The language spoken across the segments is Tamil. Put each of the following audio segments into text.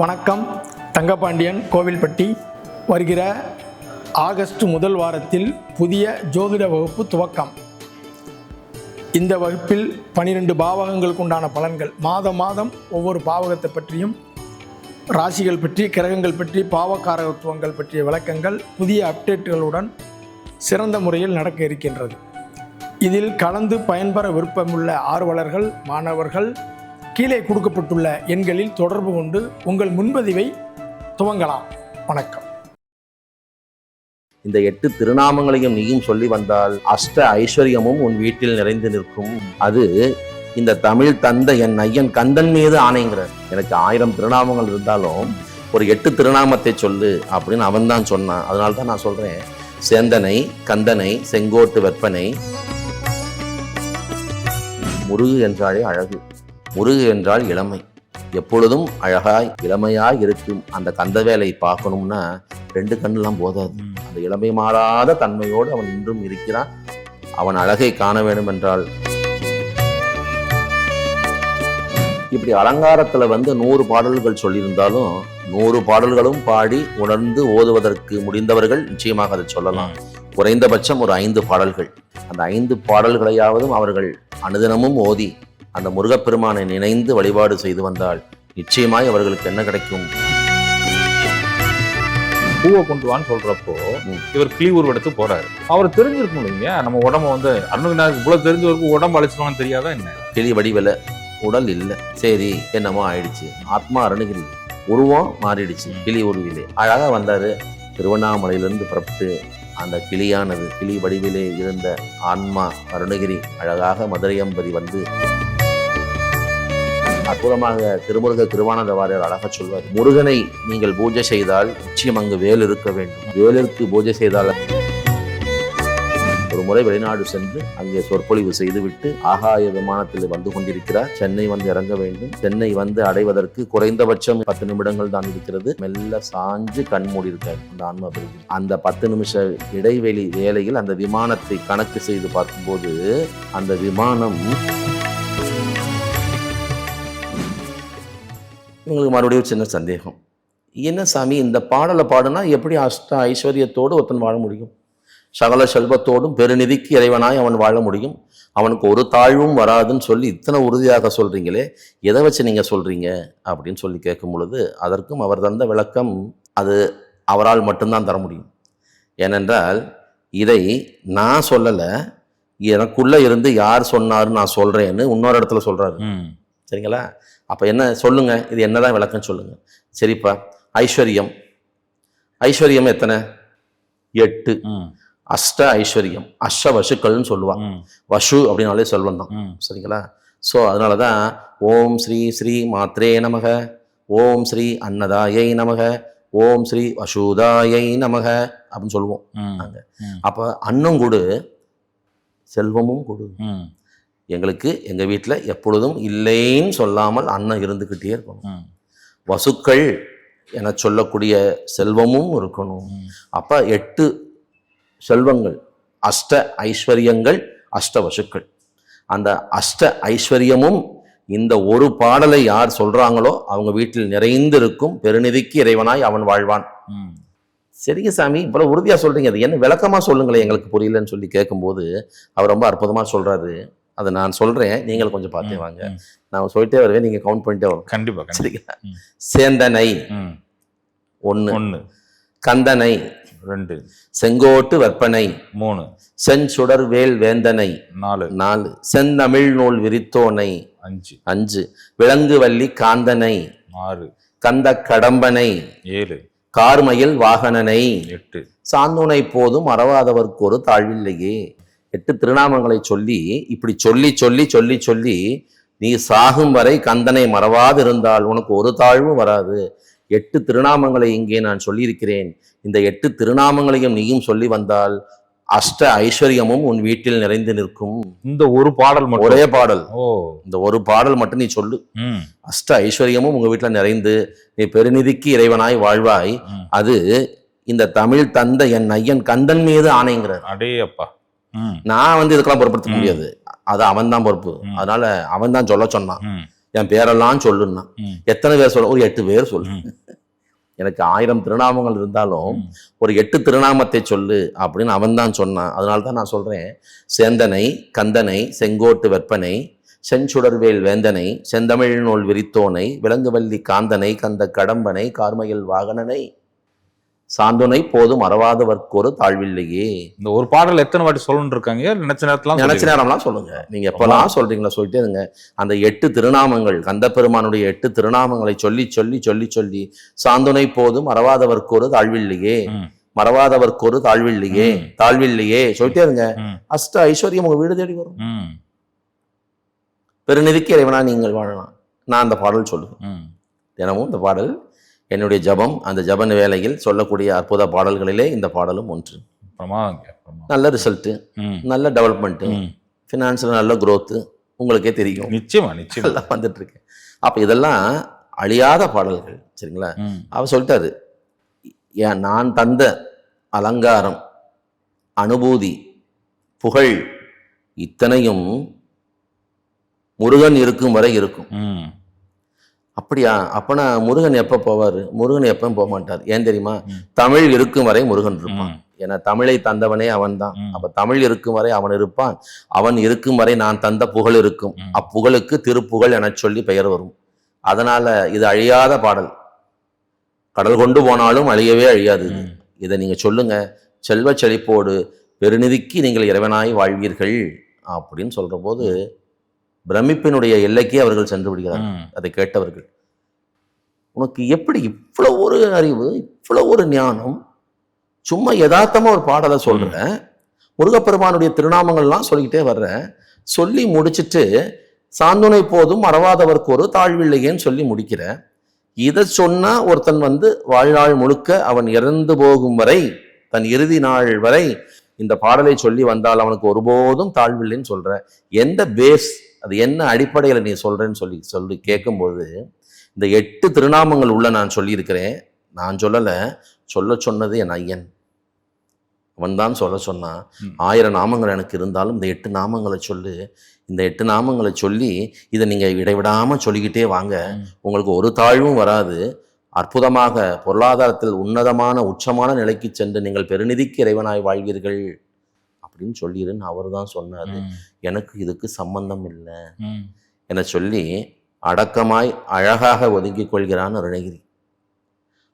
வணக்கம். தங்கபாண்டியன் கோவில்பட்டி வருகிற ஆகஸ்ட் முதல் வாரத்தில் புதிய ஜோதிட வகுப்பு துவக்கம். இந்த வகுப்பில் பனிரெண்டு பாவகங்களுக்கு உண்டான பலன்கள். மாதம் மாதம் ஒவ்வொரு பாவகத்தை பற்றியும் ராசிகள் பற்றி கிரகங்கள் பற்றி பாவகாரகத்துவங்கள் பற்றிய விளக்கங்கள் புதிய அப்டேட்டுகளுடன் சிறந்த முறையில் நடக்க இருக்கின்றது. இதில் கலந்து பயன்பெற விருப்பமுள்ள ஆர்வலர்கள் மாணவர்கள் கீழே கொடுக்கப்பட்டுள்ள எண்களில் தொடர்பு கொண்டு உங்கள் முன்பதிவை துவங்கலாம். வணக்கம். இந்த எட்டு திருநாமங்களையும் நீயும் சொல்லி வந்தால் அஷ்ட ஐஸ்வர்யமும் உன் வீட்டில் நிறைந்து நிற்கும். அது இந்த தமிழ் தந்த என் ஐயன் கந்தன் மீது ஆணைங்கிறார் எனக்கு ஆயிரம் திருநாமங்கள் இருந்தாலும் ஒரு எட்டு திருநாமத்தை சொல்லு அப்படின்னு அவன் தான் சொன்னான். அதனால தான் நான் சொல்றேன். சேந்தனை கந்தனை செங்கோட்டு வெப்பனை முருகு என்றாலே அழகு. முருகு என்றால் இளமை. எப்பொழுதும் அழகாய் இளமையாய் இருக்கும் அந்த கந்தவேலை பார்க்கணும்னா ரெண்டு கண்ணெல்லாம் போதாது. அந்த இளமை மாறாத தன்மையோடு அவன் இன்றும் இருக்கிறான். அவன் அழகை காண வேண்டும் என்றால் இப்படி அலங்காரத்துல வந்து நூறு பாடல்கள் சொல்லியிருந்தாலும் நூறு பாடல்களும் பாடி உணர்ந்து ஓதுவதற்கு முடிந்தவர்கள் நிச்சயமாக அதை சொல்லலாம். குறைந்தபட்சம் ஒரு ஐந்து பாடல்கள். அந்த ஐந்து பாடல்களையாவதும் அவர்கள் அனுதினமும் ஓதி அந்த முருகப்பெருமானை நினைந்து வழிபாடு செய்து வந்தால் நிச்சயமாய் அவர்களுக்கு என்ன கிடைக்கும்? பூவை கொண்டு வான்னு சொல்றப்போ. இவர் கிளி உருவெடுத்து போறாரு. அவர் தெரிஞ்சிருக்கும் இல்லைங்க? நம்ம உடம்ப வந்து அருணகிரிநாதர் இவ்வளவு தெரிஞ்சவருக்கு உடம்பு அழைச்சிருவாங்கன்னு தெரியாதா என்ன? கிளி வடிவில உடல் இல்லை. சரி என்னமோ ஆயிடுச்சு. ஆத்மா அருணகிரி உருவம் மாறிடுச்சு கிளி உருவிலே. அழகா வந்தாரு. திருவண்ணாமலையிலிருந்து புறப்பட்டு அந்த கிளியானது கிளி வடிவிலே இருந்த ஆன்மா அருணகிரி அழகாக மதுரையம்பதி வந்து அற்புதமாக திருமுருக திருவானந்த வாரியர் அழகா சொல்வார் முருகனை நீங்கள் பூஜை செய்தால் நிச்சயம் அங்கு வேல் இருக்க வேண்டும். வேலிற்கு பூஜை செய்தால் ஒரு முறை வெளிநாடு சென்று அங்கே சொற்பொழிவு செய்துவிட்டு ஆகாய விமானத்தில் வந்து கொண்டிருக்கிறார். சென்னை வந்து இறங்க வேண்டும். சென்னை வந்து அடைவதற்கு குறைந்தபட்சம் பத்து நிமிடங்கள் தான் இருக்கிறது. மெல்ல சாஞ்சு கண் மூடி இருக்கார் அந்த ஆன்மா பிரிவு அந்த பத்து நிமிஷ இடைவெளி வேலையில் அந்த விமானத்தை கணக்கு செய்து பார்க்கும்போது அந்த விமானம் இவங்களுக்கு மறுபடியும் ஒரு சின்ன சந்தேகம். என்ன சாமி இந்த பாடலை பாடுனா எப்படி அஷ்ட ஐஸ்வர்யத்தோடு ஒருத்தன் வாழ முடியும்? சகல செல்வத்தோடும் பெருநிதிக்கு இறைவனாய் அவன் வாழ முடியும். அவனுக்கு ஒரு தாழ்வும் வராதுன்னு சொல்லி இத்தனை உறுதியாக சொல்றீங்களே எதை வச்சு நீங்க சொல்றீங்க? அப்படின்னு சொல்லி கேட்கும் பொழுது அதற்கும் அவர் தந்த விளக்கம் அது அவரால் மட்டும்தான் தர முடியும். ஏனென்றால் இதை நான் சொல்லலை எனக்குள்ள இருந்து யார் சொன்னாருன்னு நான் சொல்றேன்னு இன்னொரு இடத்துல சொல்றாரு. ம். சரிங்களா? அப்போ என்ன சொல்லுங்க இது என்னதான் விளக்கம் சொல்லுங்க சரிப்பா ஐஸ்வர்யம் ஐஸ்வர்யம் எத்தனை எட்டு ம். அஷ்ட ஐஸ்வர்யம் அஷ்ட வசுக்கள்னு சொல்லுவாங்க. வசு அப்படின்னாலே செல்வம் தான் ம். சரிங்களா ஸோ அதனால தான் ஓம் ஸ்ரீ ஸ்ரீ மாத்ரே நமக ஓம் ஸ்ரீ அன்னதாயை நமக ஓம் ஸ்ரீ வசூதாயை நமக அப்படின்னு சொல்லுவோம் ம். நாங்க. ம். அப்போ அன்னம் கொடு செல்வமும் கொடு ம். எங்களுக்கு எங்கள் வீட்டில் எப்பொழுதும் இல்லைன்னு சொல்லாமல் அன்னம் இருந்துக்கிட்டே இருக்கணும். வசுக்கள் என சொல்லக்கூடிய செல்வமும் இருக்கணும். அப்ப எட்டு செல்வங்கள் அஷ்ட ஐஸ்வர்யங்கள் அஷ்ட வசுக்கள் அந்த அஷ்ட ஐஸ்வர்யமும் இந்த ஒரு பாடலை யார் சொல்றாங்களோ அவங்க வீட்டில் நிறைந்திருக்கும் பெருநிதிக்கு இறைவனாய் அவன் வாழ்வான். சரிங்க சாமி இவ்வளவு உறுதியா சொல்றீங்க அது என்ன விளக்கமா சொல்லுங்களேன் எங்களுக்கு புரியலன்னு சொல்லி கேட்கும்போது அவர் ரொம்ப அற்புதமா சொல்றாரு அதை நான் சொல்றேன். நீங்கள் கொஞ்சம் பார்த்தே வாங்க. நான் சொல்லிட்டே வருவேன். நீங்க கவுண்ட் பண்ணிட்டே வரும் கண்டிப்பா கண்டிப்பா. சரிங்களா. சேந்தனை. ஒண்ணு ஒண்ணு கந்தனை. ரெண்டு. செங்கோட்டு வெப்பனை மூணு. செஞ்சுடர் வேல் வேந்தனை. நாலு. நாலு. செந்தமிழ் நூல் விரித்தோனை. அஞ்சு. அஞ்சு. விலங்கு வள்ளி காந்தனை. ஆறு. கந்த கடம்பனை. ஏழு. கார்மயில் வாகனனை. எட்டு. சாந்துனை போதும் மறவாதவர்க்கு ஒரு தாழ்வில்லையே. எட்டு திருநாமங்களை சொல்லி இப்படி சொல்லி சொல்லி சொல்லி சொல்லி நீ சாகும் வரை கந்தனை மறவாதிருந்தால் உனக்கு ஒரு தாழ்வும் வராது. எட்டு திருநாமங்களை இங்கே நான் சொல்லியிருக்கிறேன். இந்த எட்டு திருநாமங்களையும் நீயும் சொல்லி வந்தால் அஷ்ட ஐஸ்வர்யமும் உன் வீட்டில் நிறைந்து நிற்கும். இந்த ஒரு பாடல் மட்டும். ஒரே பாடல். ஓ. இந்த ஒரு பாடல் மட்டும் நீ சொல்லு. அஷ்ட ஐஸ்வர்யமும் உங்க வீட்டில் நிறைந்து நீ பெருநிதிக்கு இறைவனாய் வாழ்வாய். அது இந்த தமிழ் தந்த என் ஐயன் கந்தன் மீது ஆணைங்கிறார். அடே அப்பா ம் நான் வந்து இதுக்கெல்லாம் பொறுப்படுத்த. முடியாது அது அவன் தான் பொறுப்பு. அதனால அவன் தான் சொல்ல சொன்னான் என் பேரெல்லாம் சொல்லுன்னா. எத்தனை பேர் சொல்ல ஒரு எட்டு பேர் சொல்லு. எனக்கு ஆயிரம் திருநாமங்கள் இருந்தாலும். ஒரு எட்டு திருநாமத்தை சொல்லு அப்படின்னு அவன் தான் சொன்னான் அதனால தான் நான் சொல்றேன் சேந்தனை கந்தனை செங்கோட்டு வெப்பனை செஞ்சுடர்வேல் வேந்தனை செந்தமிழ் நூல் விரித்தோனை விலங்குவல்லி காந்தனை கந்த கடம்பனை கார்மயில் வாகனனை சாந்துனை போதும் மறவாதவர்க்கொரு தாழ்வில்லையே. இந்த ஒரு பாடல் எத்தனை வாட்டி சொல்லணும்னு இருக்காங்க நினைச்ச நேரத்துல நினைச்ச நேரம்லாம் சொல்லுங்க. நீங்க எப்பெல்லாம் சொல்றீங்களா சொல்லிட்டே இருங்க. அந்த எட்டு திருநாமங்கள் கந்த பெருமானுடைய எட்டு திருநாமங்களை சொல்லி சொல்லி சொல்லி சொல்லி சாந்துனை போதும் மறவாதவர்க்கொரு தாழ்வில்லையே. மறவாதவர்க்கொரு தாழ்வில்லையே. தாழ்வில்லையே. சொல்லிட்டே இருங்க. அஷ்ட ஐஸ்வர்யம் உங்க வீடு தேடி வரும். பெருநிதிக்கு இறைவனா நீங்கள் வாழலாம். நான் அந்த பாடல் சொல்லுவேன். தினமும் இந்த பாடல் என்னுடைய ஜபம் அந்த ஜபன் வேளையில் சொல்லக்கூடிய அற்புத பாடல்களிலே இந்த பாடலும் ஒன்று நல்ல ரிசல்ட்டு. நல்ல டெவலப்மெண்ட்டு. ஃபினான்ஸில் நல்ல growth உங்களுக்கே தெரியும் நிச்சயமா நிச்சயமா எல்லாம் வந்துட்டு இருக்கு அப்போ இதெல்லாம் அழியாத பாடல்கள் சரிங்களா. அவர் சொல்லிட்டாரு ஏன் நான் தந்த அலங்காரம் அனுபூதி புகழ் இத்தனையும் முருகன் இருக்கும் வரை இருக்கும். அப்படியா? அப்பனா முருகன் எப்போ போவார்? முருகன் எப்பவும் போக மாட்டார். ஏன் தெரியுமா. தமிழ் இருக்கும் வரை முருகன் இருப்பான். ஏன்னா தமிழை தந்தவனே அவன்தான். ம். அப்ப தமிழ் இருக்கும் வரை அவன் இருப்பான். அவன் இருக்கும் வரை நான் தந்த புகழ் இருக்கும். அப்புகழுக்கு திருப்புகழ் எனச் சொல்லி பெயர் வரும். அதனால இது அழியாத பாடல். கடல் கொண்டு போனாலும் அழியவே அழியாது. இதை. நீங்க சொல்லுங்க. செல்வ செழிப்போடு பெருநிதிக்கு நீங்கள் இறைவனாய் வாழ்வீர்கள் அப்படின்னு சொல்ற போது பிரமிப்பினுடைய எல்லைக்கே அவர்கள் சென்று விடுகிறார்கள். அதை கேட்டவர்கள் உனக்கு எப்படி இவ்வளவு ஒரு அறிவு இவ்வளவு ஒரு ஞானம்? சும்மா யதார்த்தமா ஒரு பாடலை சொல்ற முருகப்பெருமானுடைய திருநாமங்கள்லாம் சொல்லிக்கிட்டே வர்ற சொல்லி முடிச்சிட்டு சாந்துணை போதும் மறவாதவர்க்கு ஒரு தாழ்வில்லையேன்னு சொல்லி முடிக்கிற இதை சொன்னா ஒருத்தன் வந்து வாழ்நாள் முழுக்க அவன் இறந்து போகும் வரை தன் இறுதி நாள் வரை இந்த பாடலை சொல்லி வந்தால் அவனுக்கு ஒருபோதும் தாழ்வில்லைன்னு சொல்ற எந்த பேஸ் அது என்ன அடிப்படையில் நீ சொல்றேன்னு சொல்லி சொல்லி கேட்கும்போது இந்த எட்டு திருநாமங்கள் உள்ள நான் சொல்லியிருக்கிறேன். நான் சொல்லலை. சொல்ல சொன்னது என் ஐயன். அவன் தான் சொல்ல சொன்னான். ஆயிரம் நாமங்கள் எனக்கு இருந்தாலும் இந்த எட்டு நாமங்களை சொல்லு. இந்த எட்டு நாமங்களை சொல்லி இதை நீங்கள் இடைவிடாமல் சொல்லிக்கிட்டே வாங்க. உங்களுக்கு ஒரு தாழ்வும் வராது. அற்புதமாக பொருளாதாரத்தில் உன்னதமான உச்சமான நிலைக்கு சென்று நீங்கள் பெருநிதிக்கு இறைவனாய் வாழ்வீர்கள். அப்படின்னு சொல்லிடுன்னு அவர் தான் சொன்னார். எனக்கு இதுக்கு சம்பந்தம் இல்லை. என சொல்லி அடக்கமாய் அழகாக ஒதுங்கிக் கொள்கிறான் அருணகிரி.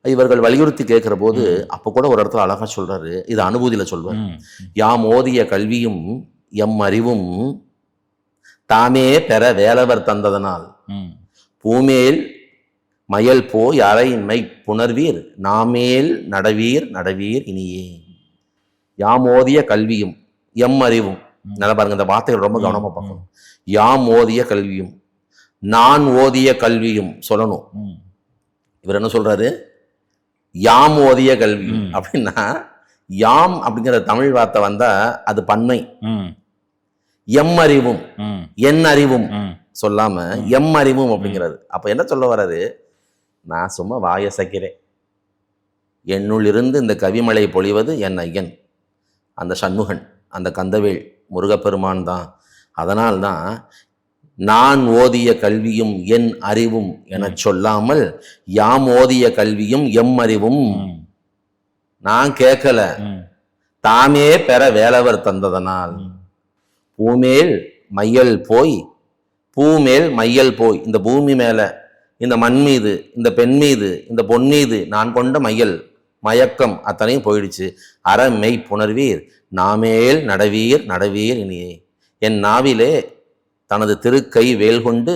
இவர்கள் வலியுறுத்தி கேட்கிற போது அப்ப கூட ஒரு இடத்துல அழகா சொல்றாரு. இது அனுபூதியில சொல்வார். யாம் ஓதிய கல்வியும் எம் அறிவும் தாமே பெற வேலவர் தந்ததனால். பூமேல் மயல் போய் அறையின்மை புணர்வீர். நாமேல் நடவீர் நடவீர் இனியே. யாம் ஓதிய கல்வியும் எம் அறிவும். நல்லா பாருங்க இந்த வார்த்தைகள் ரொம்ப கவனமா. பார்க்கணும் யாம் ஓதிய கல்வியும் நான் ஓதிய கல்வியும் சொல்லணும். இவர் என்ன சொல்றாரு யாம் ஓதிய கல்வி. அப்படின்னா யாம் அப்படிங்கிற தமிழ் வார்த்தை வந்தா அது பன்மை ம். எம் அறிவும். என் அறிவும். சொல்லாம எம் அறிவும் அப்படிங்கிறது அப்ப என்ன சொல்ல வர்றாரு நான் சும்மா வாயசைக்கிறேன் என்னுள் இருந்து இந்த கவிமலை பொழிவது என் ஐயன் அந்த சண்முகன் அந்த கந்தவேல் முருகப்பெருமான் தான் அதனால்தான் நான் ஓதிய கல்வியும் என் அறிவும் எனச் சொல்லாமல் யாம் ஓதிய கல்வியும் எம் அறிவும். நான் கேட்கல. தாமே பெற வேலவர் தந்ததனால். பூமேல் மையல் போய் பூமேல் மையல் போய் இந்த பூமி மேல இந்த மண் மீது இந்த பெண் மீது இந்த பொன் மீது நான் கொண்ட மையல் மயக்கம் அத்தனையும் போயிடுச்சு அறமெய் புணர்வீர் நாமேல் நடவீர் நடவீர் இனியே. என் நாவிலே தனது திருக்கை வேல் கொண்டு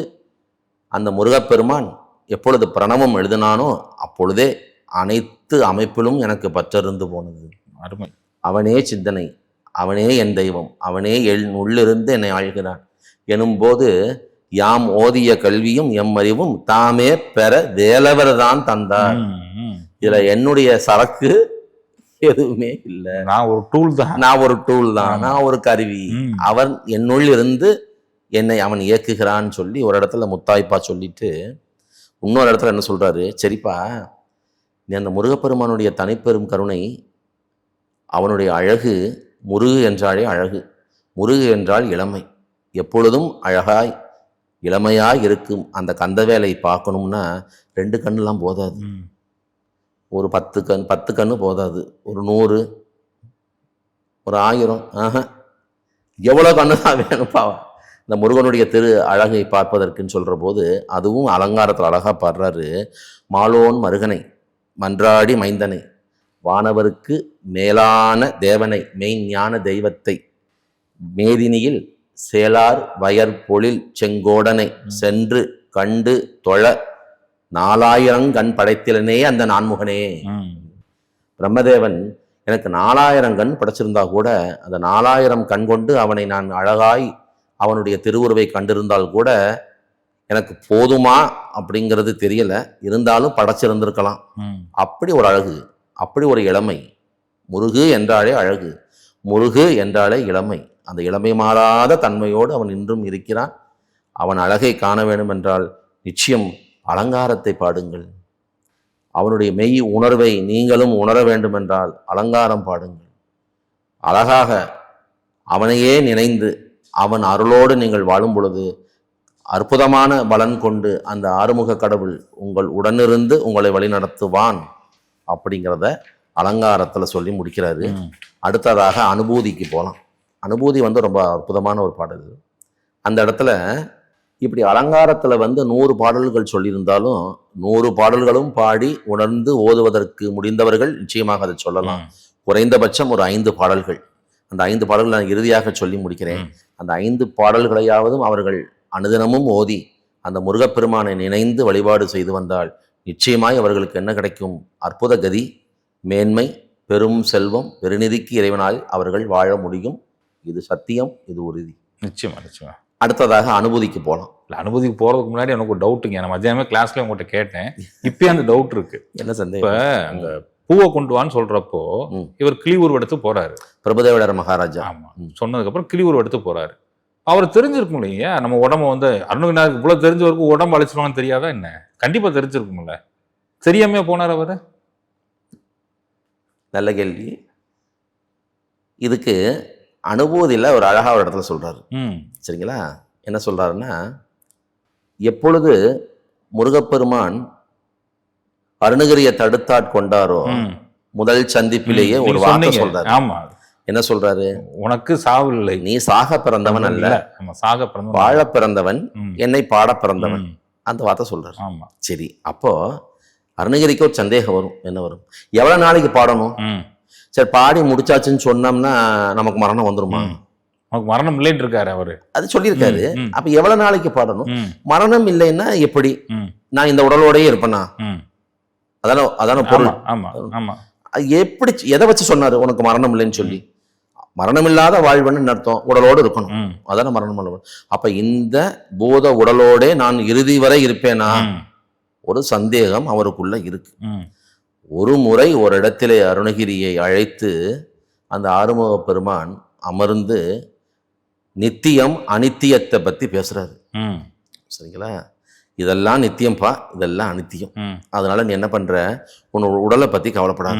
அந்த முருகப்பெருமான் எப்பொழுது பிரணவம் எழுதினானோ அப்பொழுதே அனைத்து அமைப்பிலும் எனக்கு பற்றிருந்து போனது. அருமை. அவனே சிந்தனை அவனே என் தெய்வம் அவனே என் உள்ளிருந்து என்னை ஆழ்கிறான் எனும்போது யாம் ஓதிய கல்வியும் எம் அறிவும் தாமே பெற வேலவர் தான் தந்தார். இதுல என்னுடைய சரக்கு எதுவுமே இல்லை. நான் ஒரு டூல் தான். நான் ஒரு டூல் தான். நான் ஒரு கருவி. அவன் என்னுள் இருந்து என்னை அவன் இயக்குகிறான்னு சொல்லி ஒரு இடத்துல முத்தாய்ப்பா சொல்லிட்டு இன்னொரு இடத்துல என்ன சொல்றாரு? சரிப்பா நீ அந்த முருகப்பெருமானுடைய தனிப்பெரும் கருணை அவனுடைய அழகு முருகு என்றாலே அழகு. முருகு என்றால் இளமை. எப்பொழுதும் அழகாய் இளமையா இருக்கும் அந்த கந்தவேலை பார்க்கணும்னா ரெண்டு கண்ணுலாம் போதாது. ஒரு பத்து கண் பத்து கன்று போதாது. ஒரு நூறு ஒரு ஆயிரம் ஆஹா. எவ்வளோ கண்ணு தான் வேணும்ப்பா இந்த முருகனுடைய திரு அழகை பார்ப்பதற்குன்னு சொல்கிற போது அதுவும் அலங்காரத்தில் அழகாக பாடுறாரு. மாலோன் மருகனை மன்றாடி மைந்தனை வானவருக்கு மேலான தேவனை மெய்ஞான தெய்வத்தை மேதினியில் சேலார் வயற்பொழில் செங்கோடனை சென்று கண்டு தொழ நாலாயிரம் கண் படைத்திலனே அந்த நான்முகனே. பிரம்மதேவன் எனக்கு நாலாயிரம் கண் படைச்சிருந்தா கூட அந்த நாலாயிரம் கண் கொண்டு அவனை நான் அழகாய் அவனுடைய திருவுருவை கண்டிருந்தால் கூட எனக்கு போதுமா அப்படிங்கிறது தெரியல. இருந்தாலும் படைச்சிருந்திருக்கலாம். அப்படி ஒரு அழகு அப்படி ஒரு இளமை. முருகு என்றாலே அழகு. முருகு என்றாலே இளமை. அந்த இளமை மாறாத தன்மையோடு அவன் இன்றும் இருக்கிறான். அவன் அழகை காண வேண்டும் என்றால் நிச்சயம் அலங்காரத்தை பாடுங்கள். அவனுடைய மெய் உணர்வை நீங்களும் உணர வேண்டும் என்றால் அலங்காரம் பாடுங்கள். அழகாக அவனையே நினைந்து அவன் அருளோடு நீங்கள் வாழும் பொழுது அற்புதமான பலன் கொண்டு அந்த ஆறுமுக கடவுள் உங்கள் உடனிருந்து உங்களை வழிநடத்துவான் அப்படிங்கிறத அலங்காரத்தில் சொல்லி முடிக்கிறாரு. அடுத்ததாக அனுபூதிக்கு போகலாம் அனுபூதி வந்து ரொம்ப அற்புதமான ஒரு பாடல். அந்த இடத்துல இப்படி அலங்காரத்தில் வந்து நூறு பாடல்கள் சொல்லியிருந்தாலும் நூறு பாடல்களும் பாடி உணர்ந்து ஓதுவதற்கு முடிந்தவர்கள் நிச்சயமாக அதை சொல்லலாம். குறைந்தபட்சம் ஒரு ஐந்து பாடல்கள். அந்த ஐந்து பாடல்கள் நான் இறுதியாக சொல்லி முடிக்கிறேன். அந்த ஐந்து பாடல்களையாவதும் அவர்கள் அனுதினமும் ஓதி அந்த முருகப்பெருமானை நினைந்து வழிபாடு செய்து வந்தால் நிச்சயமாய் அவர்களுக்கு என்ன கிடைக்கும்? அற்புத கதி மேன்மை பெரும் செல்வம் பெருநிதிக்கு இறைவனால் அவர்கள் வாழ முடியும். இது சத்தியம் இது உறுதி. நிச்சயமா நிச்சயமா. அடுத்ததாக அனுபூதிக்கு போகலாம் இல்ல அனுமதிக்கு போறதுக்கு முன்னாடி எனக்கு ஒரு டவுட்டுங்க நான் மத்தியானமே கிளாஸ்ல உங்கள்கிட்ட கேட்டேன். இப்பயே அந்த டவுட் இருக்கு. என்ன இப்ப சந்தேகம் அந்த பூவை கொண்டு வான்னு சொல்றப்போ. இவர் கிளியூர் எடுத்து போறாரு. பிரபுதேவடர் மகாராஜா. ஆமா. ம். சொன்னதுக்கு அப்புறம் கிளியூர் எடுத்து போறாரு. அவர் தெரிஞ்சிருக்கும் இல்லையா? நம்ம உடம்ப வந்து அருணகிரிநாதருக்கு இவ்வளவு தெரிஞ்சவருக்கு உடம்பு அழிச்சிருவாங்கன்னு தெரியாதா என்ன? கண்டிப்பா தெரிஞ்சிருக்கும்ல. தெரியாம போனார் அவரு? நல்ல கேள்வி. இதுக்கு அனுபூதியில் ஒரு அழகா ஒரு இடத்துல சொல்றாரு. ம். சரிங்களா? என்ன சொல்றாருன்னா எப்பொழுது முருகப்பெருமான் அருணகிரியை தடுத்தாட்கொண்டாரோ ம். முதல் சந்திப்பிலேயே ஒரு வார்த்தை. சொல்றாரு. ஆமா. என்ன சொல்றாரு? உனக்கு சாவு இல்லை. நீ சாக பிறந்தவன் அல்ல. சாக பிறந்தவன் வாழ பிறந்தவன். என்னை பாட பிறந்தவன். அந்த வார்த்தை சொல்றாரு. ஆமா. சரி அப்போ அருணகிரிக்கு ஒரு சந்தேகம் வரும். என்ன வரும்? எவ்வளவு நாளைக்கு பாடணும்? சரி பாடி முடிச்சாச்சுன்னு சொன்னோம்னா நமக்கு மரணம் வந்துருமா. உனக்கு மரணம் இல்லைன்னு இருக்காரு அவரு. அது சொல்லியிருக்காரு. அப்ப எவ்வளவு நாளைக்கு பாடணும்? மரணம் இல்லைன்னா எப்படி? நான் இந்த உடலோடயே இருப்பேனா? அதான அதான பொருள். ஆமா ஆமா எப்படி எதை வச்சு சொன்னாரு? உனக்கு மரணம் இல்லைன்னு சொல்லி. மரணம் இல்லாத வாழ்வுன்னு அர்த்தம்? உடலோடு இருக்கணும். அதான மரணம் இல்ல. அப்ப இந்த பூத உடலோடே நான் இறுதி வரை இருப்பேனா. ஒரு சந்தேகம் அவருக்குள்ள இருக்கு. ஒரு முறை ஒரு இடத்திலே அருணகிரியை அழைத்து அந்த ஆறுமுக பெருமான் அமர்ந்து நித்தியம் அனித்தியத்தை பத்தி பேசுறாரு. ம். சரிங்களா? இதெல்லாம் நித்தியம்ப்பா இதெல்லாம் அனித்தியம். அதனால நீ என்ன பண்ற? உன் உடலை பத்தி கவலைப்படாத.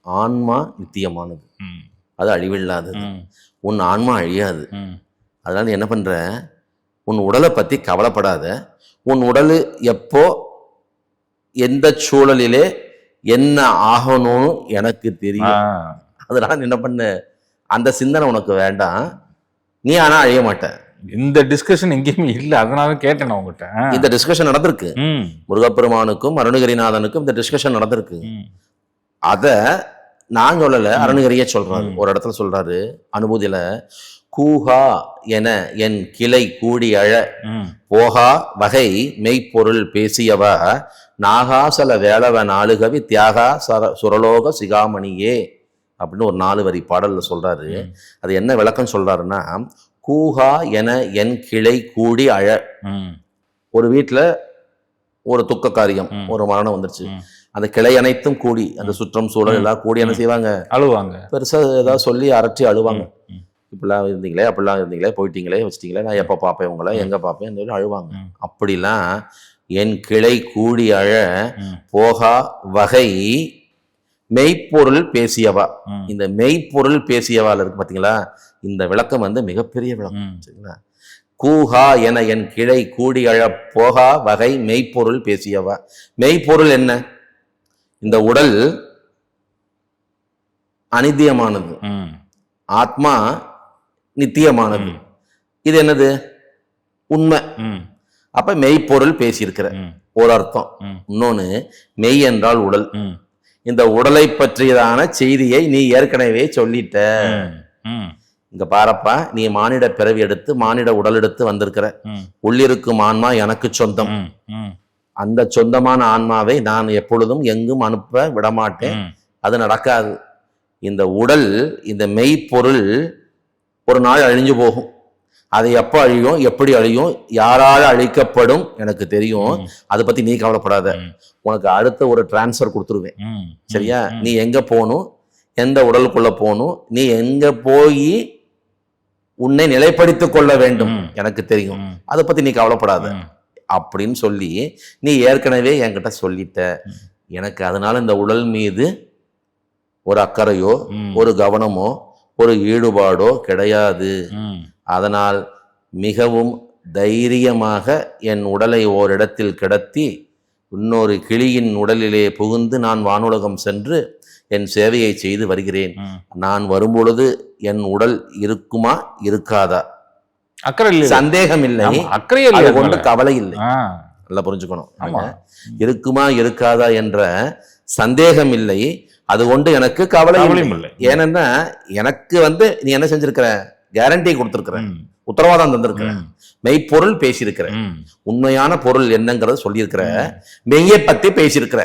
ஆன்மா நித்தியமானது. அது அழிவில்லாதது. உன் ஆன்மா அழியாது. அதனால நீ என்ன பண்ற? உன் உடலை பத்தி கவலைப்படாத. உன் உடல் எப்போ எந்த சூழலிலே என்ன ஆகணும்னு எனக்கு தெரியும். அதனால என்ன பண்ண அந்த சிந்தனை உனக்கு வேண்டாம். நீ ஆனா அழிய மாட்ட. இந்த டிஸ்கஷன் எங்கேயுமே இல்ல. அதனால கேட்டேன் நான் உங்ககிட்ட. இந்த டிஸ்கஷன் நடந்திருக்கு. முருகப்பெருமானுக்கும் அருணகிரிநாதனுக்கும் இந்த டிஸ்கஷன் நடந்திருக்கு. அத நான் சொல்லல அருணகிரியே சொல்றாரு ம். ஒரு இடத்துல சொல்றாரு அனுபூதியில கூஹா என என் கிளை கூடி அழ போகா வகை மெய்ப்பொருள் பேசியவ நாகாசல வேளவ நாளுகவி தியாகா சர சுரலோக சிகாமணியே அப்படின்னு ஒரு நாலு வரி பாடல்ல சொல்றாரு ம். அது என்ன விளக்கம் சொல்றாருன்னா கூஹா என என் கிளை கூடி அழ ஒரு வீட்டுல ஒரு துக்க காரியம். ஒரு மரணம் வந்துருச்சு. அந்த கிளை அனைத்தும் கூடி அந்த சுற்றம் சூழல். எல்லாம் கூடி என்ன. செய்வாங்க அழுவாங்க பெருசா ஏதாவது சொல்லி அரட்டி அழுவாங்க. இப்படிலாம் இருந்தீங்களே அப்படிலாம் இருந்தீங்களே போயிட்டீங்களே வச்சிட்டீங்களே நான் எப்போ பார்ப்பேன் உங்களை. எங்க பார்ப்பேன் சொல்லி அழுவாங்க. அப்படிலாம் என் கிளை கூடி அழ. போகா வகை மெய்ப்பொருள் பேசியவா. இந்த மெய்ப்பொருள் பேசியவால இருக்கு பாத்தீங்களா இந்த விளக்கம் வந்து மிகப்பெரிய விளக்கம். சரிங்களா கூஹா என என் கிளை கூடி அழப் போகா வகை மெய்ப்பொருள் பேசியவா மெய்ப்பொருள் என்ன இந்த உடல் அனித்தியமானது. ஆத்மா நித்தியமானது. இது என்னது? உண்மை. ம். அப்ப மெய்ப்பொருள் பேசியிருக்கிற. ஒரு அர்த்தம். இன்னொன்னு மெய் என்றால் உடல். இந்த உடலை பற்றியதான செய்தியை நீ ஏற்கனவே சொல்லிட்ட. இங்க பாரப்பா நீ மானிட பிறவி எடுத்து மானிட உடல் எடுத்து வந்திருக்கிற. உள்ளிருக்கும் ஆன்மா எனக்கு சொந்தம். அந்த சொந்தமான ஆன்மாவை நான் எப்பொழுதும் எங்கும் அனுப்ப விடமாட்டேன். அது நடக்காது. இந்த உடல் இந்த மெய்ப்பொருள் ஒரு நாள் அழிஞ்சு போகும். அது எப்போ அழியும் எப்படி அழியும் யாரால அழிக்கப்படும் எனக்கு தெரியும். அதை பத்தி நீ கவலைப்படாத. உனக்கு அடுத்த ஒரு டிரான்ஸ்ஃபர் கொடுத்துருவேன். சரியா. நீ எங்க போகணும் எந்த உடலுக்குள்ள போகணும் நீ எங்க போய் உன்னை நிலைப்படுத்திக் கொள்ள வேண்டும். எனக்கு தெரியும். அதை பத்தி நீ கவலைப்படாத. அப்படின்னு சொல்லி நீ ஏற்கனவே என்கிட்ட சொல்லிட்ட. எனக்கு அதனால இந்த உடல் மீது ஒரு அக்கறையோ. ஒரு கவனமோ ஒரு ஈடுபாடோ கிடையாது. அதனால் மிகவும் தைரியமாக என் உடலை ஓரிடத்தில் கிடத்தி இன்னொரு கிளியின் உடலிலே புகுந்து நான் வானுலகம் சென்று என் சேவையை செய்து வருகிறேன். நான் வரும்பொழுது என் உடல் இருக்குமா இருக்காதா அக்கறை இல்லை சந்தேகம் இல்லை அது இல்லை கொண்டு கவலை இல்லை நல்லா புரிஞ்சுக்கணும். ஆமா. இருக்குமா இருக்காதா என்ற சந்தேகம் இல்லை அது கொண்டு எனக்கு கவலை இல்லை. ஏனென்னா எனக்கு வந்து நீ என்ன செஞ்சிருக்கிற? கேரண்டி கொடுத்திருக்கிற. உத்தரவாதம் தந்திருக்கிற. மெய்ப்பொருள் பேசியிருக்கிற. உண்மையான பொருள் என்னங்கிறத சொல்லியிருக்கிற. மெய்யை பத்தி பேசியிருக்கிற.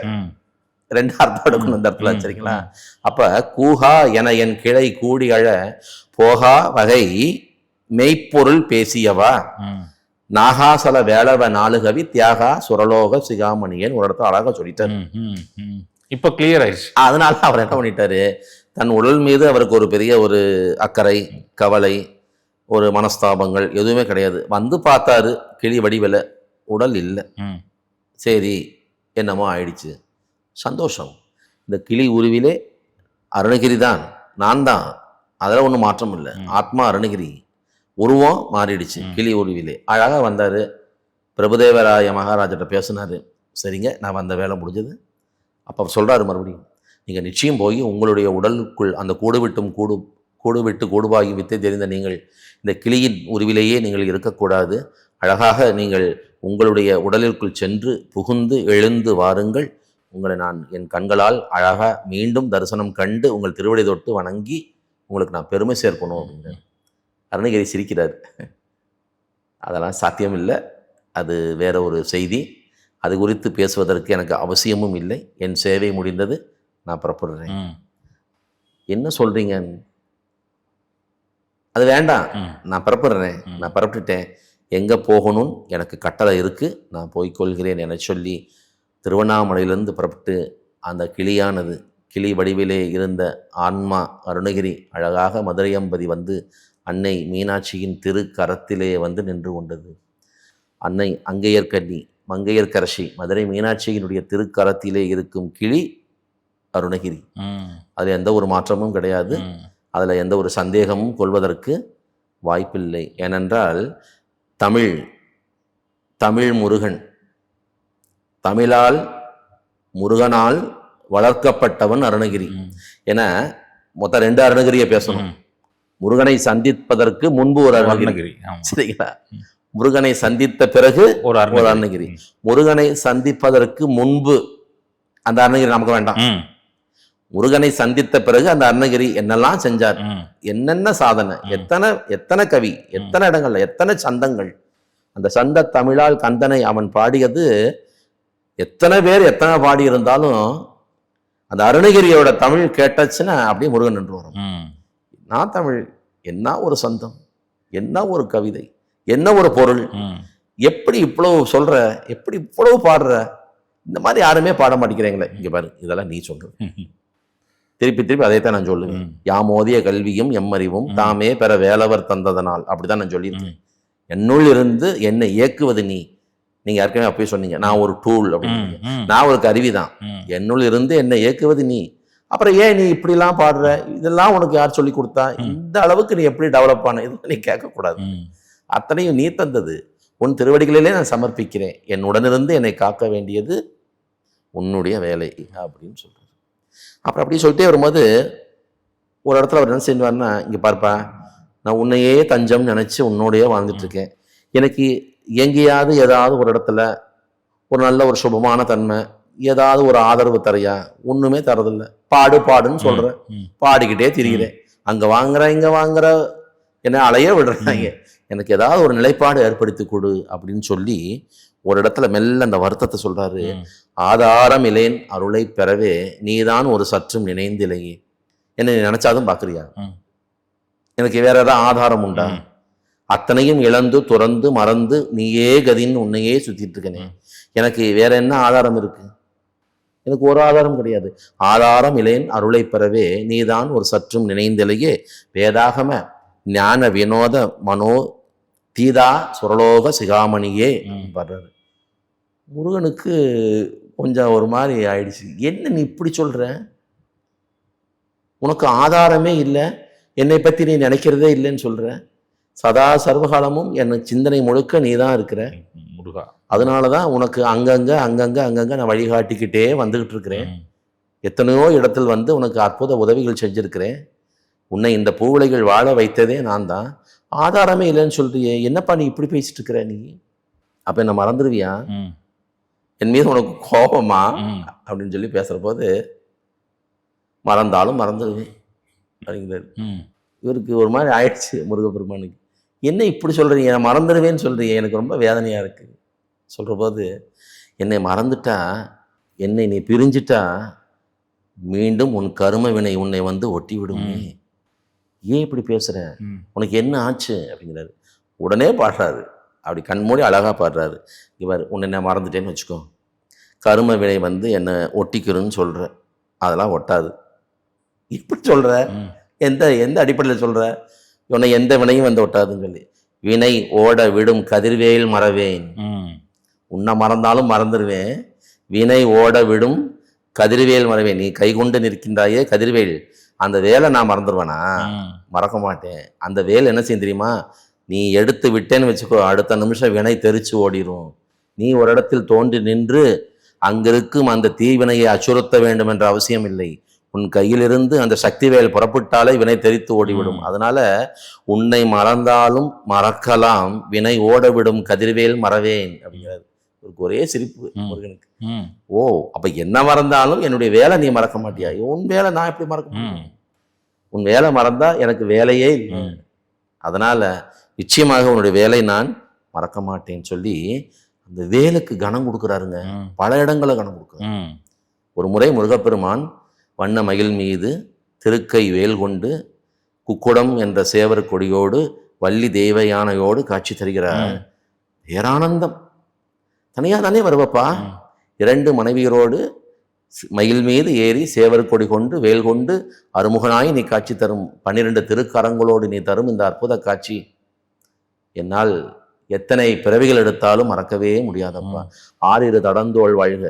ரெண்டு அர்த்தம் எடுக்கணும் இந்த இடத்துல. சரிங்களா? அப்ப கூஹா என என் கிளை கூடி அழ போகா வகை மெய்ப்பொருள் பேசியவா. நாகாசல வேளவ நாலுகவி தியாகா சுரலோக சிகாமணியன் ஒரு இடத்துல அழகா சொல்லிட்டாரு. இப்ப கிளியர் ஆயிடுச்சு. அதனால அவர் என்ன பண்ணிட்டாரு? தன் உடல் மீது அவருக்கு ஒரு பெரிய ஒரு அக்கறை கவலை ஒரு மனஸ்தாபங்கள் எதுவுமே கிடையாது. வந்து பார்த்தாரு கிளி வடிவில். உடல் இல்லை. சரி என்னமோ ஆயிடுச்சு. சந்தோஷம். இந்த கிளி உருவிலே அருணகிரி தான் நான் தான் அதில் ஒன்றும் மாற்றம் இல்லை. ஆத்மா அருணகிரி. உருவம் மாறிடுச்சு. கிளி உருவிலே. அழகாக வந்தார். பிரபுதேவராய மகாராஜர்கிட்ட பேசினாரு. சரிங்க நான் வந்த வேலை முடிஞ்சது. அப்போ சொல்கிறாரு மறுபடியும் நீங்கள் நிச்சயம் போய் உங்களுடைய உடலுக்குள் அந்த கூடு விட்டும் கூடு கூடு விட்டு கூடுவாகி வித்தை தெரிந்த நீங்கள் இந்த கிளியின் உருவிலேயே நீங்கள் இருக்கக்கூடாது. அழகாக நீங்கள் உங்களுடைய உடலிற்குள் சென்று புகுந்து எழுந்து வாருங்கள். உங்களை நான் என் கண்களால் அழகாக மீண்டும் தரிசனம் கண்டு உங்கள் திருவடி தொட்டு வணங்கி உங்களுக்கு நான் பெருமை சேர்க்கணும். அப்படிங்கிறார் அருணகிரி சிரிக்கிறார். அதெல்லாம் சாத்தியம் இல்லை அது வேற ஒரு செய்தி. அது குறித்து பேசுவதற்கு எனக்கு அவசியமும் இல்லை. என் சேவை முடிந்தது. நான் புறப்படுறேன். என்ன சொல்றீங்க? அது வேண்டாம். நான் புறப்படுறேன். நான் புறப்பட்டுட்டேன். எங்கே போகணும்? எனக்கு கட்டளை இருக்கு. நான் போய்க்கொள்கிறேன் என சொல்லி திருவண்ணாமலையிலிருந்து புறப்பட்டு அந்த கிளியானது கிளி வடிவிலே இருந்த ஆன்மா அருணகிரி அழகாக மதுரையம்பதி வந்து அன்னை மீனாட்சியின் திருக்கரத்திலே வந்து நின்று கொண்டது அன்னை அங்கையர்கண்ணி மங்கையர்கரசி மதுரை மீனாட்சியினுடைய திருக்கரத்திலே இருக்கும் கிளி அருணகிரி. அதில் எந்த ஒரு மாற்றமும் கிடையாது. அதில் எந்த ஒரு சந்தேகமும் கொள்வதற்கு வாய்ப்பில்லை ஏனென்றால் தமிழ் தமிழ் முருகன் தமிழால் முருகனால் வளர்க்கப்பட்டவன் அருணகிரி. என மொத்தம் ரெண்டு அருணகிரியை பேசணும். முருகனை சந்திப்பதற்கு முன்பு ஒரு அருணகிரி. சரிங்களா. முருகனை சந்தித்த பிறகு ஒரு ஒரு அருணகிரி. முருகனை சந்திப்பதற்கு முன்பு அந்த அருணகிரி நமக்கு வேண்டாம். முருகனை சந்தித்த பிறகு அந்த அருணகிரி என்னெல்லாம் செஞ்சார். என்னென்ன சாதனை. எத்தனை எத்தனை கவி? எத்தனை இடங்கள்ல? எத்தனை சந்தங்கள்? அந்த சந்த தமிழால் கந்தனை அவன் பாடியது எத்தனை பேர் எத்தனை பாடி இருந்தாலும் அந்த அருணகிரியோட தமிழ் கேட்டச்சுன்னா அப்படியே முருகன் நின்று வரும். நான் தமிழ் என்ன ஒரு சந்தம் என்ன ஒரு கவிதை என்ன ஒரு பொருள். எப்படி இவ்வளவு சொல்ற எப்படி இவ்வளவு பாடுற இந்த மாதிரி யாருமே பாட மாட்டேங்கிறீங்களே இங்க பாரு இதெல்லாம் நீ சொல்றது ம். திருப்பி திருப்பி அதைத்தான் நான் சொல்லுவேன். யாமோதிய கல்வியும் எம்மறிவும். தாமே பெற வேலவர் தந்ததனால் அப்படிதான் நான் சொல்லியிருக்கேன். என்னுள் இருந்து என்னை இயக்குவது நீ நீங்க ஏற்கனவே அப்பயே சொன்னீங்க நான் ஒரு டூல். அப்படின்னு. நான் ஒரு கருவி தான். என்னுள் இருந்து என்னை இயக்குவது நீ அப்புறம் ஏன் நீ இப்படிலாம் பாடுற? இதெல்லாம் உனக்கு யார் சொல்லி கொடுத்தா. இந்த அளவுக்கு நீ எப்படி டெவலப் ஆன? இதெல்லாம் நீ கேட்கக்கூடாது. அத்தனையும் நீ தந்தது. உன் திருவடிகளிலே நான் சமர்ப்பிக்கிறேன். என் உடனிருந்து என்னை காக்க வேண்டியது உன்னுடைய வேலை அப்படின்னு சொல்றாரு. அப்புறம் அப்படி சொல்லிட்டே வரும்போது ஒரு இடத்துல அவர் என்ன செய்வார்னா இங்கே பார்ப்பா நான் உன்னையே தஞ்சம் நினச்சி உன்னோடையே வாழ்ந்துட்டு இருக்கேன். எனக்கு எங்கேயாவது ஏதாவது ஒரு இடத்துல ஒரு நல்ல ஒரு சுபமான தன்மை ஏதாவது ஒரு ஆதரவு தரையா ஒண்ணுமே தரதில்ல பாடு பாடுன்னு சொல்றேன். ம். பாடிக்கிட்டே திரிகிறேன் அங்க வாங்குற இங்க வாங்குற என்ன அலைய விடுறாங்க. எனக்கு ஏதாவது ஒரு நிலைப்பாடு ஏற்படுத்தி கொடு அப்படின்னு சொல்லி ஒரு இடத்துல மெல்ல அந்த வருத்தத்தை சொல்றாரு. ம். ஆதாரம் இலேன் அருளை பெறவே நீதான் ஒரு சற்றும் நினைந்திலையே. என்ன நீ நினைச்சாதும் பாக்குறியா ம். எனக்கு வேற ஏதாவது ஆதாரம் உண்டா. அத்தனையும் இழந்து துறந்து மறந்து நீயே கதின்னு உன்னையே சுத்திட்டு இருக்கனே. எனக்கு வேற என்ன ஆதாரம் இருக்கு? எனக்கு ஒரு ஆதாரம் கிடையாது. ஆதாரம் இலேன் அருளை பெறவே நீதான் ஒரு சற்றும் நினைந்திலையே. வேதாகம ஞான வினோத மனோ தீதா சுரலோக சிகாமணியே. வர்றாரு. முருகனுக்கு கொஞ்சம் ஒரு மாதிரி ஆயிடுச்சு. என்ன நீ இப்படி சொல்ற? உனக்கு ஆதாரமே இல்லை. என்னை பத்தி நீ நினைக்கிறதே இல்லைன்னு சொல்ற. சதா சர்வகாலமும் என் சிந்தனை முழுக்க நீ தான் இருக்கிற அதனால தான் உனக்கு அங்கங்க அங்கங்க அங்கங்க நான் வழிகாட்டிக்கிட்டே வந்துகிட்டு இருக்கிறேன். எத்தனையோ இடத்தில் வந்து உனக்கு அற்புத உதவிகள் செஞ்சிருக்கிறேன். உன்னை இந்த பூவுலைகள் வாழ வைத்ததே நான் தான் ஆதாரமே இல்லைன்னு சொல்றியே என்னப்பா நீ இப்படி பேசிட்டு இருக்கிற நீ? அப்ப என்ன மறந்துடுவியா. என் மீது உனக்கு கோபமா. அப்படின்னு சொல்லி பேசுற போது மறந்தாலும் மறந்துடுவேன் அப்படிங்கிறாரு. ம். இவருக்கு ஒரு மாதிரி ஆயிடுச்சு முருகப்பெருமானுக்கு. என்ன இப்படி சொல்றீங்க? நான் மறந்துடுவேன்னு சொல்றீங்க? எனக்கு ரொம்ப வேதனையா இருக்கு. சொல்ற போது என்னை மறந்துட்டா? என்னை நீ பிரிஞ்சிட்டா? மீண்டும் உன் கரும வினை உன்னை வந்து ஒட்டி விடுமே. ஏன் இப்படி பேசுற? ம். உனக்கு என்ன ஆச்சு? அப்படிங்கிறாரு. உடனே பாடுறாரு. அப்படி கண்மூடி அழகா பாடுறாரு. இவர் உன்னை நான் மறந்துட்டேன்னு வச்சுக்கோ. கரும வினை வந்து என்னை ஒட்டிக்கிறோன்னு சொல்ற. அதெல்லாம் ஒட்டாது. இப்படி சொல்ற? ம். எந்த எந்த அடிப்படையில் சொல்ற? உன்னை எந்த வினையும் வந்து ஒட்டாதுன்னு சொல்லி வினை ஓட விடும் கதிர்வேல் மறவேன். உன்னை மறந்தாலும் மறந்துடுவேன் வினை ஓட விடும் கதிர்வேல் மறவேன். நீ கை கொண்டு நிற்கின்றாயே கதிர்வேல். அந்த வேலை நான் மறந்துடுவேனா. மறக்க மாட்டேன். அந்த வேல் என்ன செய்யும் தெரியுமா? நீ எடுத்து விட்டேன்னு வச்சுக்கோ அடுத்த நிமிஷம் வினை தெரிச்சு ஓடிரும். நீ ஒரு இடத்தில் தோன்றி நின்று அங்கிருக்கும் அந்த தீவினையை அச்சுறுத்த வேண்டும் என்ற அவசியம் இல்லை. உன் கையிலிருந்து அந்த சக்தி வேல் புறப்பட்டாலே வினை தெரித்து ஓடிவிடும். அதனால உன்னை மறந்தாலும் மறக்கலாம் வினை ஓடவிடும் கதிர்வேல் மறவேன் அப்படிங்கிறாரு இவருக்கு ஒரே சிரிப்பு. முருகனுக்கு. ஓ அப்ப என்ன மறந்தாலும் என்னுடைய வேலை நீ மறக்க மாட்டியா உன் வேலை நான் எப்படி மறக்க. முடியும் உன் வேலை மறந்தா எனக்கு வேலையே இல்லை. அதனால நிச்சயமாக உன்னுடைய வேலை நான் மறக்க மாட்டேன்னு சொல்லி அந்த வேலுக்கு கனம் கொடுக்குறாருங்க. பல இடங்களை கனம் கொடுக்குறாரு. ஒரு முறை முருகப்பெருமான் வண்ண மயில் மீது திருக்கை வேல் கொண்டு குக்குடம் என்ற சேவர் கொடியோடு வள்ளி தெய்வ யானையோடு காட்சி தருகிறார். பேரானந்தம் தனியா தானே வருவப்பா. இரண்டு மனைவியரோடு மயில் மீது ஏறி சேவர் கொடி கொண்டு வேல் கொண்டு அருமுகனாய் நீ காட்சி தரும் பன்னிரண்டு திருக்கரங்களோடு நீ தரும் இந்த அற்புத காட்சி. என்னால் எத்தனை பிறவிகள் எடுத்தாலும் மறக்கவே முடியாதப்பா. ஆறிரு தடந்தோள் வாழ்க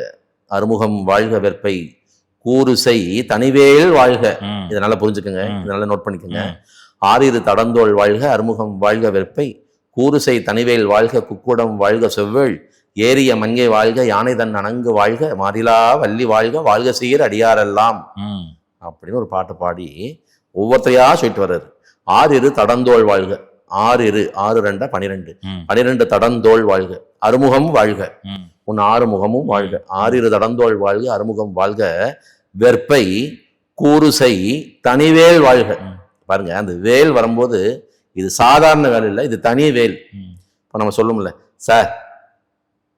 அருமுகம் வாழ்க வெற்பை. கூறுசை தனிவேல் வாழ்க ம். இதை நல்லா புரிஞ்சுக்கோங்க ம். இதை நல்லா நோட் பண்ணிக்கோங்க. ஆறிரு தடந்தோள் வாழ்க அருமுகம் வாழ்க வெற்பை கூறுசை தனிவேல் வாழ்க குக்குடம் வாழ்க செவ்வேள் ஏரிய மங்கை வாழ்க யானை தன் அணங்கு வாழ்க மாறிலா வள்ளி வாழ்க வாழ்க சீர் அடியாரெல்லாம். அப்படின்னு ஒரு பாட்டு பாடி ஒவ்வொருத்தையா சொல்லிட்டு வர்றாரு ஆறிரு தடந்தோள் வாழ்க ஆறிரு ஆறு ரெண்டா பனிரெண்டு. பனிரெண்டு தடந்தோள் வாழ்க அருமுகம் வாழ்க. உன் ஆறுமுகமும் வாழ்க ஆறிரு தடந்தோள் வாழ்க அருமுகம் வாழ்க வெற்பை கூறுசை தனிவேல் வாழ்க. பாருங்க அந்த வேல் வரும்போது இது சாதாரண வேல் இல்லை இது தனி வேல். இப்போ நம்ம சொல்லும்ல சார்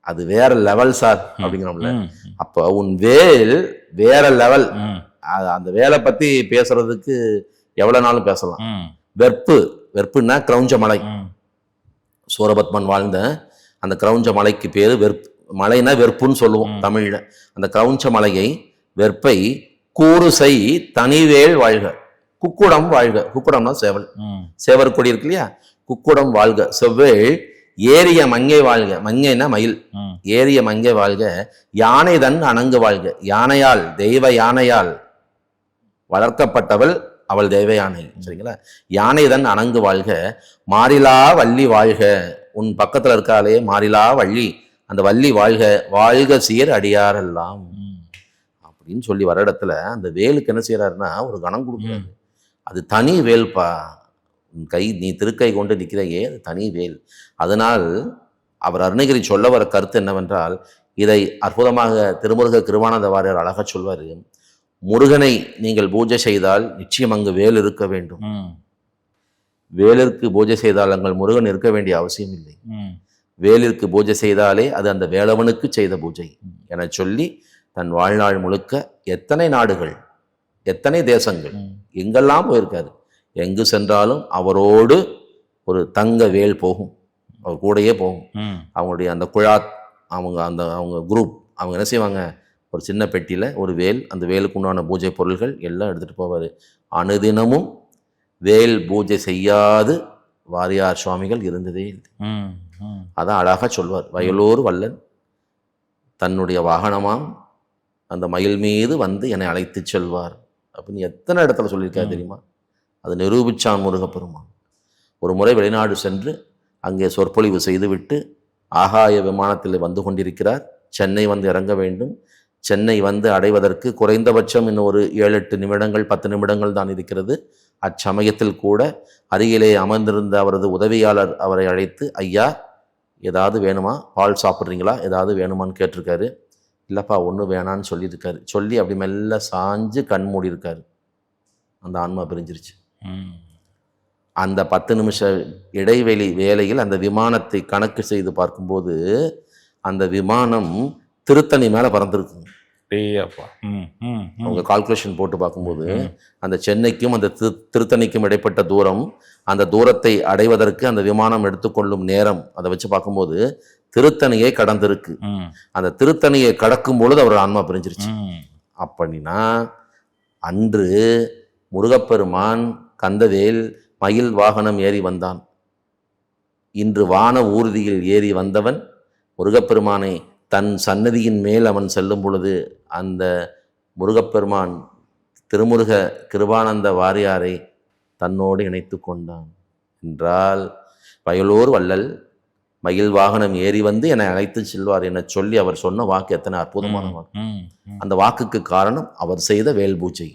அது வேற லெவல் சார் அப்படிங்கிறோம்ல. அப்போ உன் வேல் வேற லெவல். அந்த வேலை பத்தி பேசுறதுக்கு எவ்வளவு நாளும் பேசலாம். வெற்பு வெற்புன்னா கிரௌஞ்ச மலை. சூரபத்மன் வாழ்ந்த அந்த கிரௌஞ்ச மலைக்கு பேரு வெற்பு மலைனா வெற்புன்னு சொல்லுவோம். தமிழ்ல. அந்த கிரௌஞ்ச மலையை வெற்பை கூறுசை தனிவேல் வாழ்க. குக்குடம் வாழ்க. குக்குடம்னா சேவல். சேவர் கொடி இருக்கு இல்லையா? குக்குடம் வாழ்க. செவ்வேள் ஏரிய மங்கை வாழ்க. மங்கைனா மயில். ஏரிய மங்கை வாழ்க. யானை தன் அணங்கு வாழ்க. யானையால் தெய்வ யானையால் வளர்க்கப்பட்டவள் அவள் தேவ யானை. சரிங்களா? யானை தான் அணங்கு வாழ்க. மாறிலா வள்ளி வாழ்க. உன் பக்கத்துல இருக்காளே மாறிலா வள்ளி. அந்த வள்ளி வாழ்க வாழ்க சீர் அடியாரெல்லாம். அப்படின்னு சொல்லி வர இடத்துல அந்த வேலுக்கு என்ன செய்யறாருன்னா ஒரு கணம் கொடுக்குறாரு. அது தனி வேல்பா. உன் கை நீ திருக்கை கொண்டு நிற்கிறையே அது தனி வேல். அதனால் அவர் அருணகிரி சொல்ல வர கருத்து என்னவென்றால் இதை அற்புதமாக திருமுருக கிருவானந்த வாரியர் அழகா சொல்வார். முருகனை நீங்கள் பூஜை செய்தால் நிச்சயம் அங்கு வேல் இருக்க வேண்டும். வேலிற்கு பூஜை செய்தால் அங்கள் முருகன் இருக்க வேண்டிய அவசியம் இல்லை. வேலிற்கு பூஜை செய்தாலே அது அந்த வேலவனுக்கு செய்த பூஜை என சொல்லி தன் வாழ்நாள் முழுக்க எத்தனை நாடுகள் எத்தனை தேசங்கள். எங்கெல்லாம் போயிருக்காரு? எங்கு சென்றாலும் அவரோடு ஒரு தங்க வேல் போகும். அவர் கூடயே போகும். அவங்களுடைய அந்த குழாத் அவங்க அந்த அவங்க குரூப் அவங்க என்ன செய்வாங்க? ஒரு சின்ன பெட்டியில் ஒரு வேல் அந்த வேலுக்கு உண்டான பூஜை பொருள்கள் எல்லாம் எடுத்துகிட்டு போவார். அனுதினமும் வேல் பூஜை செய்யாது. வாரியார் சுவாமிகள் இருந்ததே இல்லை. அதான் அழகாக சொல்வார் வயலூர் வல்லன் தன்னுடைய வாகனமாம் அந்த மயில் மீது வந்து என்னை அழைத்துச் செல்வார். அப்படின்னு எத்தனை இடத்துல சொல்லியிருக்காரு. தெரியுமா? அது நிரூபிச்சான் முருகப்பெருமான். ஒரு முறை வெளிநாடு சென்று அங்கே சொற்பொழிவு செய்துவிட்டு ஆகாய விமானத்தில் வந்து கொண்டிருக்கிறார். சென்னை வந்து இறங்க வேண்டும். சென்னை வந்து அடைவதற்கு குறைந்தபட்சம் இன்னும் ஒரு ஏழு எட்டு நிமிடங்கள் பத்து நிமிடங்கள் தான் இருக்கிறது. அச்சமயத்தில் கூட அருகிலே அமர்ந்திருந்த அவரது உதவியாளர் அவரை அழைத்து ஐயா ஏதாவது வேணுமா? பால் சாப்பிட்றீங்களா? ஏதாவது வேணுமான்னு கேட்டிருக்காரு. இல்லைப்பா ஒன்றும் வேணான்னு சொல்லியிருக்காரு. சொல்லி அப்படி மெல்ல சாஞ்சு கண் மூடி இருக்காரு அந்த ஆன்மா பிரிஞ்சிருச்சு. அந்த பத்து நிமிஷ இடைவெளி வேளையில் அந்த விமானத்தை கணக்கு செய்து பார்க்கும்போது அந்த விமானம் திருத்தணி மேலே பறந்துருக்கு ம். அவங்க கால்குலேஷன் போட்டு பார்க்கும்போது. அந்த சென்னைக்கும் அந்த திரு திருத்தணிக்கும் இடைப்பட்ட தூரம் அந்த தூரத்தை அடைவதற்கு அந்த விமானம் எடுத்துக்கொள்ளும் நேரம் அதை வச்சு பார்க்கும்போது திருத்தணியை கடந்திருக்கு. அந்த திருத்தணியை கடக்கும் பொழுது அவர் ஆன்மா பிரிஞ்சிருச்சு. அப்படின்னா அன்று முருகப்பெருமான் கந்தவேல் மயில் வாகனம் ஏறி வந்தான் இன்று வான ஊர்தியில் ஏறி வந்தவன் முருகப்பெருமானை தன் சன்னதியின் மேல் அவன் செல்லும் பொழுது அந்த முருகப்பெருமான் திருமுருக கிருபானந்த வாரியாரை தன்னோடு இணைத்து கொண்டான் என்றால் வயலூர் வள்ளல் மயில் வாகனம் ஏறி வந்து என்னை அழைத்து செல்வார் என சொல்லி அவர் சொன்ன வாக்கு எத்தனை அற்புதமான வாக்கு. அந்த வாக்குக்கு காரணம் அவர் செய்த வேல் பூஜை.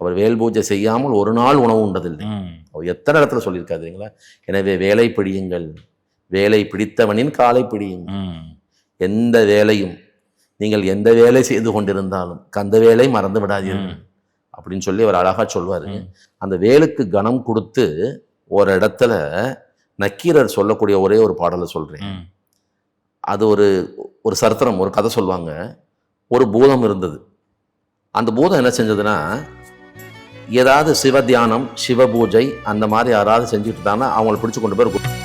அவர் வேல் பூஜை செய்யாமல் ஒரு நாள் உணவு உண்டதில்லை. அவர் எத்தனை இடத்துல சொல்லியிருக்காரு தெரியுங்களா எனவே வேலை பிடியுங்கள் வேலை பிடித்தவனின் காலை பிடியுங்கள். எந்த வேலையும் நீங்கள் எந்த வேலை செய்து கொண்டிருந்தாலும் கந்த வேலை மறந்து விடாதீர்கள். அப்படின்னு சொல்லி அவர் அழகா சொல்வாரு. அந்த வேலுக்கு கணம் கொடுத்து ஒரு இடத்துல நக்கீரர் சொல்லக்கூடிய ஒரே ஒரு பாடலை சொல்றேன். அது ஒரு ஒரு சரித்திரம் ஒரு கதை சொல்லுவாங்க. ஒரு பூதம் இருந்தது. அந்த பூதம் என்ன செஞ்சதுன்னா ஏதாவது சிவ தியானம் சிவ பூஜை அந்த மாதிரி யாராவது செஞ்சுட்டு இருந்தாங்கன்னா அவங்கள பிடிச்சு கொண்டு போய்